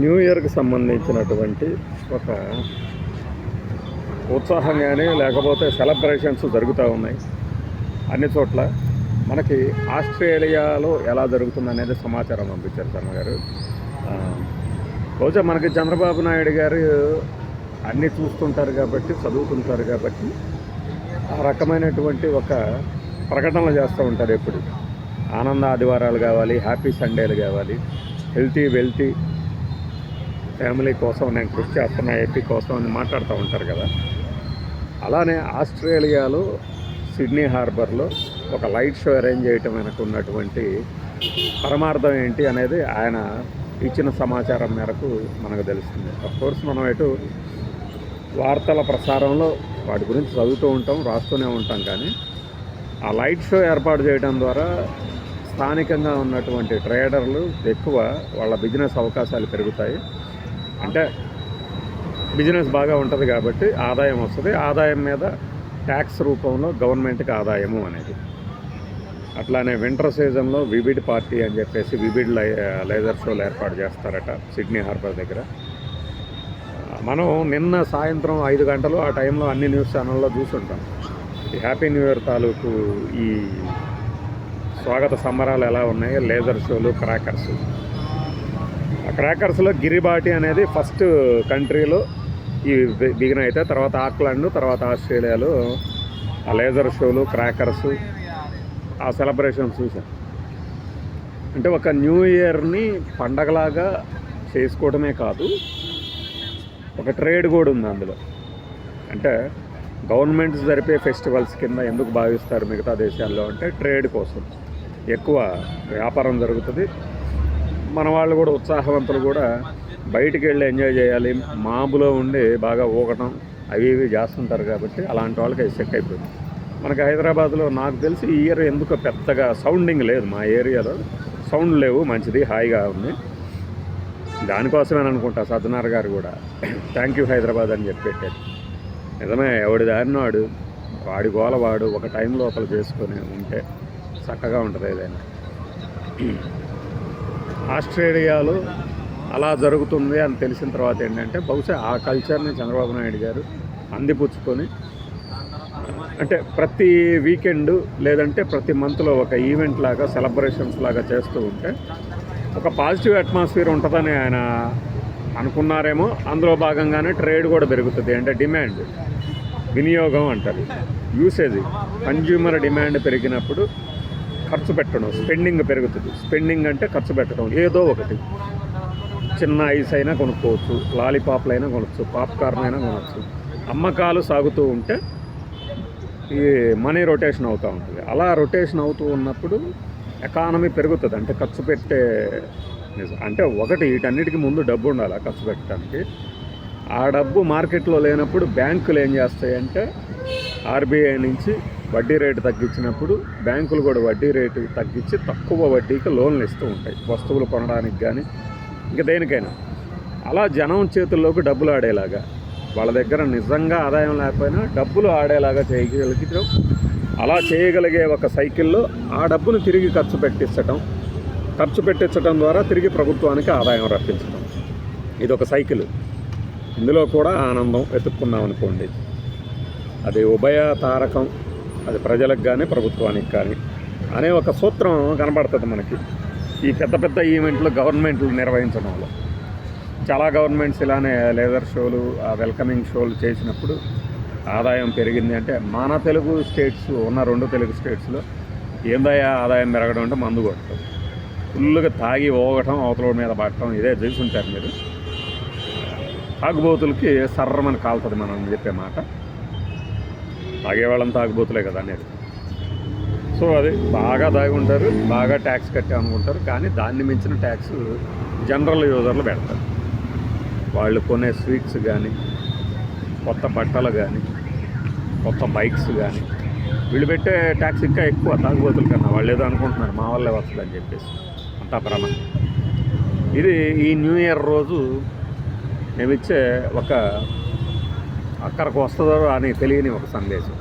New ఇయర్కి సంబంధించినటువంటి ఒక ఉత్సాహంగానే లేకపోతే సెలబ్రేషన్స్ జరుగుతూ ఉన్నాయి. అన్ని చోట్ల మనకి ఆస్ట్రేలియాలో ఎలా జరుగుతుంది అనేది సమాచారం పంపించారు శర్మ గారు. బహుశా మనకి చంద్రబాబు నాయుడు గారు అన్నీ చూస్తుంటారు కాబట్టి చదువుతుంటారు కాబట్టి ఆ రకమైనటువంటి ఒక ప్రకటనలు చేస్తూ ఉంటారు ఎప్పుడు. ఆనంద ఆదివారాలు కావాలి హ్యాపీ సండేలు కావాలి హెల్తీ వెల్తీ ఫ్యామిలీ కోసం నేను కృషి చేస్తున్నా ఏపీ కోసం అని మాట్లాడుతూ ఉంటారు కదా. అలానే ఆస్ట్రేలియాలో సిడ్నీ హార్బర్లో ఒక లైట్ షో అరేంజ్ చేయటం వెనక ఉన్నటువంటి పరమార్థం ఏంటి అనేది ఆయన ఇచ్చిన సమాచారం మేరకు మనకు తెలుస్తుంది. కోర్స్ మనం ఎటు వార్తల ప్రసారంలో వాటి గురించి చదువుతూ ఉంటాం రాస్తూనే ఉంటాం కానీ ఆ లైట్ షో ఏర్పాటు చేయడం ద్వారా స్థానికంగా ఉన్నటువంటి ట్రేడర్లు ఎక్కువ వాళ్ళ బిజినెస్ అవకాశాలు పెరుగుతాయి. అంటే బిజినెస్ బాగా ఉంటుంది కాబట్టి ఆదాయం వస్తుంది. ఆదాయం మీద ట్యాక్స్ రూపంలో గవర్నమెంట్కి ఆదాయము అనేది. అట్లానే వింటర్ సీజన్లో విబిడ్ పార్టీ అని చెప్పేసి విబిడ్ లై లేజర్ షోలు ఏర్పాటు చేస్తారట సిడ్నీ హార్బర్ దగ్గర. మనం నిన్న సాయంత్రం ఐదు గంటలు ఆ టైంలో అన్ని న్యూస్ ఛానల్లో చూసుంటాం. ఈ హ్యాపీ న్యూ ఇయర్ తాలూకు ఈ స్వాగత సంబరాలు ఎలా ఉన్నాయి? లేజర్ షోలు క్రాకర్స్. ట్రాకర్స్లో క్రాకర్స్లో గిరిబాటి అనేది ఫస్ట్ కంట్రీలో ఈ బిగిన్ అయితే తర్వాత ఆక్లాండ్ తర్వాత ఆస్ట్రేలియాలో ఆ లేజర్ షోలు క్రాకర్స్ ఆ సెలబ్రేషన్స్ చూసాం అంటే ఒక న్యూ ఇయర్ని పండగలాగా చేసుకోవడమే కాదు ఒక ట్రేడ్ కూడా ఉంది అందులో. అంటే గవర్నమెంట్స్ జరిపే ఫెస్టివల్స్ కింద ఎందుకు భావిస్తారు మిగతా దేశాల్లో అంటే ట్రేడ్ కోసం. ఎక్కువ వ్యాపారం జరుగుతుంది. మన వాళ్ళు కూడా ఉత్సాహవంతులు కూడా బయటికి వెళ్ళి ఎంజాయ్ చేయాలి. మాబులో ఉండి బాగా ఊగటం అవి ఇవి చేస్తుంటారు కాబట్టి అలాంటి వాళ్ళకి అది సెట్ అయిపోయింది. మనకి హైదరాబాద్లో నాకు తెలిసి ఈ ఇయర్ ఎందుకో పెద్దగా సౌండింగ్ లేదు మా ఏరియాలో. సౌండ్ లేవు మంచిది హాయిగా ఉంది. దానికోసమే అనుకుంటా సత్యనారాయణ గారు కూడా. థ్యాంక్ యూ హైదరాబాద్ అని చెప్పి పెట్టారు. నిజమే ఎవడి దారినాడు వాడి గోల వాడు. ఒక టైం లోపల చేసుకొని ఉంటే చక్కగా ఉంటుంది ఏదైనా. ఆస్ట్రేలియాలో అలా జరుగుతుంది అని తెలిసిన తర్వాత ఏంటంటే బహుశా ఆ కల్చర్ని చంద్రబాబు నాయుడు గారు అందిపుచ్చుకొని అంటే ప్రతి వీకెండ్ లేదంటే ప్రతి మంత్లో ఒక ఈవెంట్ లాగా సెలబ్రేషన్స్ లాగా చేస్తూ ఉంటే ఒక పాజిటివ్ అట్మాస్ఫియర్ ఉంటుందని ఆయన అనుకున్నారేమో. అందులో భాగంగానే ట్రేడ్ కూడా పెరుగుతుంది. అంటే డిమాండ్ వినియోగం అంటారు యూసేజ్ కన్జ్యూమర్ డిమాండ్ పెరిగినప్పుడు ఖర్చు పెట్టడం స్పెండింగ్ పెరుగుతుంది. స్పెండింగ్ అంటే ఖర్చు పెట్టడం ఏదో ఒకటి. చిన్న ఐస్ అయినా కొనుక్కోవచ్చు లాలీపాప్లు అయినా కొనవచ్చు పాప్కార్న్ అయినా కొనవచ్చు అమ్మకాలు సాగుతూ ఉంటే ఈ మనీ రొటేషన్ అవుతూ ఉంటుంది. అలా రొటేషన్ అవుతూ ఉన్నప్పుడు ఎకానమీ పెరుగుతుంది. అంటే ఖర్చు పెట్టే నిజం. అంటే ఒకటి వీటన్నిటికీ ముందు డబ్బు ఉండాలి ఖర్చు పెట్టడానికి. ఆ డబ్బు మార్కెట్లో లేనప్పుడు బ్యాంకులు ఏం చేస్తాయంటే ఆర్బీఐ నుంచి వడ్డీ రేటు తగ్గించినప్పుడు బ్యాంకులు కూడా వడ్డీ రేటు తగ్గించి తక్కువ వడ్డీకి లోన్లు ఇస్తూ ఉంటాయి. వస్తువులు కొనడానికి కానీ ఇంకా దేనికైనా. అలా జనం చేతుల్లోకి డబ్బులు ఆడేలాగా వాళ్ళ దగ్గర నిజంగా ఆదాయం లేకపోయినా డబ్బులు ఆడేలాగా చేయగలిగితే అలా చేయగలిగే ఒక సైకిల్లో ఆ డబ్బును తిరిగి ఖర్చు పెట్టించటం ఖర్చు పెట్టించడం ద్వారా తిరిగి ప్రభుత్వానికి ఆదాయం రప్పించడం ఇది ఒక సైకిల్. ఇందులో కూడా ఆనందం వెతుక్కున్నాం అనుకోండి. అది ఉభయ తారకం అది ప్రజలకు కానీ ప్రభుత్వానికి కానీ అనే ఒక సూత్రం కనబడుతుంది మనకి. ఈ పెద్ద పెద్ద ఈవెంట్లు గవర్నమెంట్లు నిర్వహించడంలో. చాలా గవర్నమెంట్స్ ఇలానే లేదర్ షోలు ఆ వెల్కమింగ్ షోలు చేసినప్పుడు ఆదాయం పెరిగింది అంటే మన తెలుగు స్టేట్స్ ఉన్న రెండు తెలుగు స్టేట్స్లో ఏందయ్యా ఆదాయం పెరగడం అంటే మందు కొట్టడం. ఫుల్గా తాగి ఓగటం అవతల మీద పడటం ఇదే చూసుంటారు మీరు. తాగుబోతులకి సర్రమని కాలుతుంది మనం చెప్పే మాట. తాగేవాళ్ళం తాగుబోతులే కదా అనేది. సో అది బాగా తాగి ఉంటారు బాగా ట్యాక్స్ కట్టే అనుకుంటారు కానీ దాన్ని మించిన ట్యాక్స్ జనరల్ యూజర్లు పెడతారు. వాళ్ళు కొనే స్వీట్స్ కానీ కొత్త బట్టలు కానీ కొత్త బైక్స్ కానీ వీళ్ళు పెట్టే ట్యాక్స్ ఇంకా ఎక్కువ తాగుబోతుల కన్నా. వాళ్ళు ఏదో అనుకుంటున్నారు మా వాళ్ళే వస్తుందని చెప్పేసి. అంతా భ్రమ. ఇది ఈ న్యూ ఇయర్ రోజు మేమిచ్చే ఒక అక్కడికి వస్తుందో అని తెలియని ఒక సందేశం.